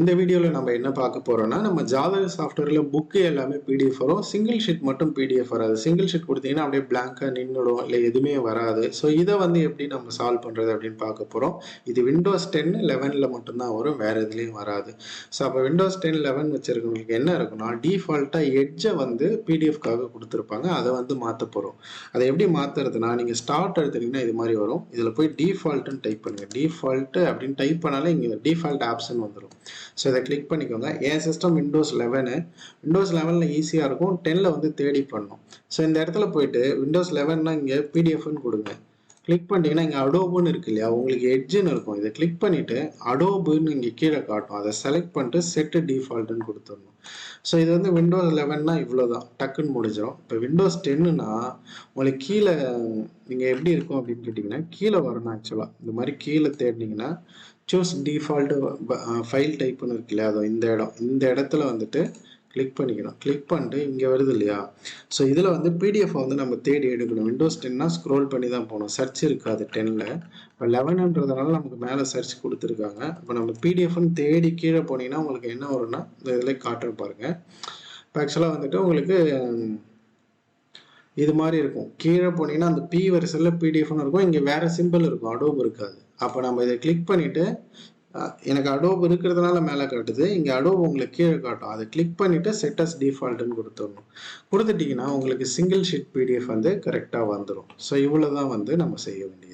இந்த வீடியோவில் நம்ம என்ன பார்க்க போகிறோம்னா நம்ம ஜாதக சாஃப்ட்வேரில் புக்கு எல்லாமே பிடிஎஃப் வரும் சிங்கிள் ஷீட் மட்டும் பிடிஎஃப் வராது. சிங்கிள் ஷீட் கொடுத்தீங்கன்னா அப்படியே பிளாங்காக நின்றுடும் இல்லை எதுவுமே வராது. ஸோ இதை வந்து எப்படி நம்ம சால்வ் பண்ணுறது அப்படின்னு பார்க்க போகிறோம் இது விண்டோஸ் டென் லெவனில் மட்டும்தான் வரும் வேறு எதுலேயும் வராது. ஸோ அப்போ விண்டோஸ் டென் லெவன் வச்சுருக்கவங்களுக்கு என்ன இருக்குன்னா டிஃபால்ட்டாக எட்ஜை வந்து பிடிஎஃப்காக கொடுத்துருப்பாங்க. அதை வந்து மாற்ற போகிறோம் அதை எப்படி மாற்றுறதுனா நீங்கள் ஸ்டார்ட் எடுத்தீங்கன்னா இது மாதிரி வரும். இதில் போய் டிஃபால்ட்டுன்னு டைப் பண்ணுங்கள் டிஃபால்ட்டு அப்படின்னு டைப் பண்ணாலே இங்கே டிஃபால்ட் ஆப்ஷன் வந்துடும் ஸோ இதை கிளிக் பண்ணிக்கோங்க. என் சிஸ்டம் விண்டோஸ் லெவனு விண்டோஸ் லெவனில் ஈஸியாக இருக்கும். டெனில் வந்து தேடி பண்ணும். ஸோ இந்த இடத்துல போயிட்டு விண்டோஸ் லெவன்னா இங்கே பிடிஎஃப்னு கொடுங்க. கிளிக் பண்ணிட்டீங்கன்னா இங்கே அடோபுன்னு இருக்கு இல்லையா? உங்களுக்கு எட்ஜுன்னு இருக்கும். இதை கிளிக் பண்ணிவிட்டு அடோபுன்னு இங்கே கீழே காட்டும். அதை செலக்ட் பண்ணிட்டு செட்டு டிஃபால்ட்டுன்னு கொடுத்துடணும். ஸோ இது வந்து விண்டோஸ் லெவன்னா இவ்வளோ தான் டக்குன்னு முடிஞ்சிடும். இப்போ விண்டோஸ் டென்னுனா உங்களுக்கு கீழே நீங்கள் எப்படி இருக்கும் அப்படின்னு கேட்டிங்கன்னா கீழே வரணும் ஆக்சுவலாக இந்த மாதிரி கீழே தேடினீங்கன்னா சூஸ் டிஃபால்ட்டு ஃபைல் டைப்புன்னு இருக்கு இல்லையா? அதுவும் இந்த இடம். இந்த இடத்துல வந்துட்டு கிளிக் பண்ணிக்கணும். கிளிக் பண்ணிட்டு இங்கே வருது இல்லையா? ஸோ இதில் வந்து பிடிஎஃப் வந்து நம்ம தேடி எடுக்கணும். விண்டோஸ் டென்னா ஸ்க்ரோல் பண்ணி தான் போகணும். சர்ச் இருக்காது டென்னில் இப்போ லெவனுன்றதுனால நமக்கு மேலே சர்ச் கொடுத்துருக்காங்க. இப்போ நம்ம பிடிஎஃப்னு தேடி கீழே போனீங்கன்னா உங்களுக்கு என்ன வரும்னா இந்த இதில் காட்டுற பாருங்க. இப்போ ஆக்சுவலாக வந்துட்டு உங்களுக்கு இது மாதிரி இருக்கும். கீழே போனீங்கன்னா அந்த பி வரிசையில் பிடிஎஃப்னு இருக்கும். இங்கே வேறு சிம்பிள் இருக்கும். அடோப் இருக்காது. அப்போ நம்ம இதை கிளிக் பண்ணிவிட்டு எனக்கு அடோப் இருக்கிறதுனால மேலே காட்டுது. இங்கே அடோப் உங்களுக்கு கீழே காட்டும். அதை கிளிக் பண்ணிவிட்டு செட்டஸ் டிஃபால்ட்டுன்னு கொடுத்துடணும். கொடுத்துட்டீங்கன்னா உங்களுக்கு சிங்கிள் ஷீட் பிடிஎஃப் வந்து கரெக்டாக வந்துடும் ஸோ இவ்வளோ தான் வந்து நம்ம செய்ய வேண்டியது.